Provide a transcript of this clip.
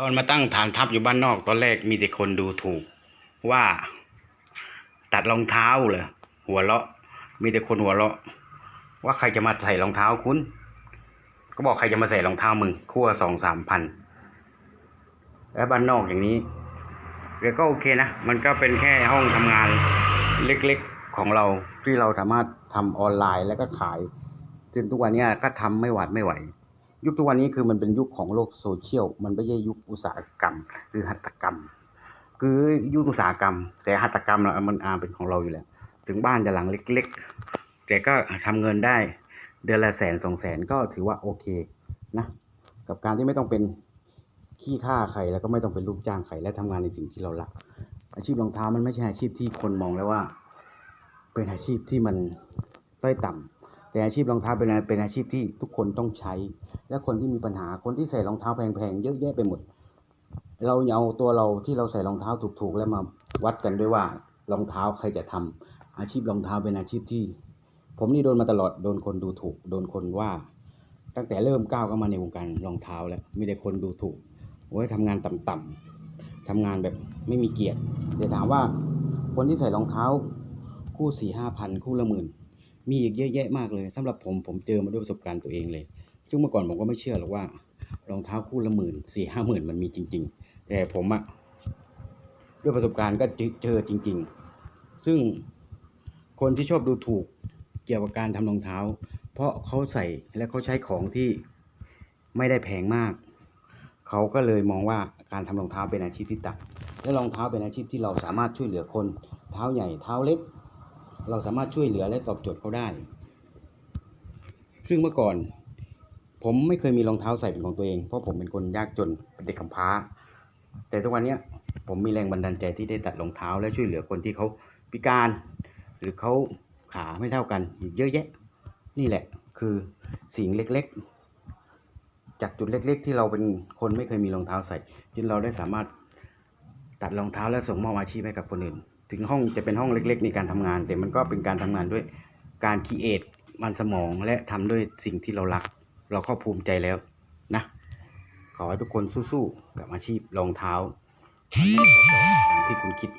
ตอนมาตั้งฐานทัพอยู่บ้านนอก ตอนแรกมีแต่คนดูถูก ว่าตัดรองเท้าเหรอหัวเราะ มีแต่คนหัวเราะ ว่าใครจะมาใส่รองเท้าคุณ ก็บอกใครจะมาใส่รองเท้ามึงคู่ละสองสามพันแล้วบ้านนอกอย่างนี้เดี๋ยวก็โอเคนะมันก็เป็นแค่ห้องทำงานเล็กๆของเราที่เราสามารถทำออนไลน์แล้วก็ขายจนทุกวันนี้ก็ทำไม่หวาดไม่ไหว ยุคทุกวันนี้คือมันเป็นยุคของโลกโซเชียล มันไม่ใช่ยุคอุตสาหกรรมหรือหัตถกรรม คือยุคอุตสาหกรรม แต่หัตถกรรมเรามันอาเป็นของเราอยู่แล้ว ถึงบ้านจะหลังเล็ก ๆ แต่ก็ทำเงินได้ เดือนละแสนสองแสนก็ถือว่าโอเคนะ กับการที่ไม่ต้องเป็นขี้ข้าใครแล้วก็ไม่ต้องเป็นลูกจ้างใครและทำงานในสิ่งที่เรารัก อาชีพรองเท้ามันไม่ใช่อาชีพที่คนมองแล้วว่า เป็นอาชีพที่มันต้อยต่ำ แต่อาชีพรองเท้าเป็นอาเป็นอาชีพที่ทุกคนต้องใช้ และคนที่มีปัญหาคนที่ใส่รองเท้าแพงๆเยอะแยะไปหมด เราอย่าเอาตัวเราที่เราใส่รองเท้าถูกๆ แล้วมาวัดกันด้วยว่ารองเท้าใครจะทำอาชีพรองเท้าเป็นอาชีพที่ ผมนี่โดนมาตลอดโดนคนดูถูก โดนคนว่า ตั้งแต่เริ่มก้าวเข้ามาในวงการรองเท้าแล้วมีแต่คนดูถูกโอ้ยทำงานต่ำๆทำงานแบบไม่มีเกียรติแต่ถามว่าคนที่ใส่รองเท้า คู่สี่ห้าพันคู่ละหมื่น มีอีกเยอะแยะมากเลยสำหรับผมผมเจอมาด้วยประสบการณ์ตัวเองเลยซึ่งเมื่อก่อนผมก็ไม่เชื่อหรอกว่ารองเท้าคู่ละหมื่นสี่ห้าหมื่นมันมีจริง ๆ แต่ผมอะด้วยประสบการณ์ก็เจอจริง ๆ ซึ่งคนที่ชอบดูถูกเกี่ยวกับการทำรองเท้า เพราะเขาใส่และเขาใช้ของที่ไม่ได้แพงมาก เขาก็เลยมองว่าการทำรองเท้าเป็นอาชีพที่ต่ำและรองเท้าเป็นอาชีพที่เราสามารถช่วยเหลือคน เท้าใหญ่เท้าเล็ก เราสามารถช่วยเหลือและตอบโจทย์เขาได้ ซึ่งเมื่อก่อน ผมไม่เคยมีรองเท้าใส่เป็นของตัวเอง เพราะผมเป็นคนยากจนเป็นเด็กกำพร้า แต่ทุกวันนี้ผมมีแรงบันดาลใจที่ได้ตัดรองเท้า และช่วยเหลือคนที่เขาพิการ หรือเขาขาไม่เท่ากันอีกเยอะแยะ นี่แหละคือสิ่งเล็กๆ จากจุดเล็ก ๆ ที่เราเป็นคนไม่เคยมีรองเท้าใส่จนเราได้สามารถ ตัดรองเท้าและส่งมอบอาชีพให้กับคนอื่น ถึงห้องจะเป็นห้องเล็ก ๆ ในการทำงาน แต่มันก็เป็นการทำงานด้วยการคิดเอทมันสมองและทำด้วยสิ่งที่เรารัก เราก็ภูมิใจแล้วนะ ขอให้ทุกคนสู้ๆกับอาชีพรองเท้ามันไม่กระจอกอย่างที่คุณคิด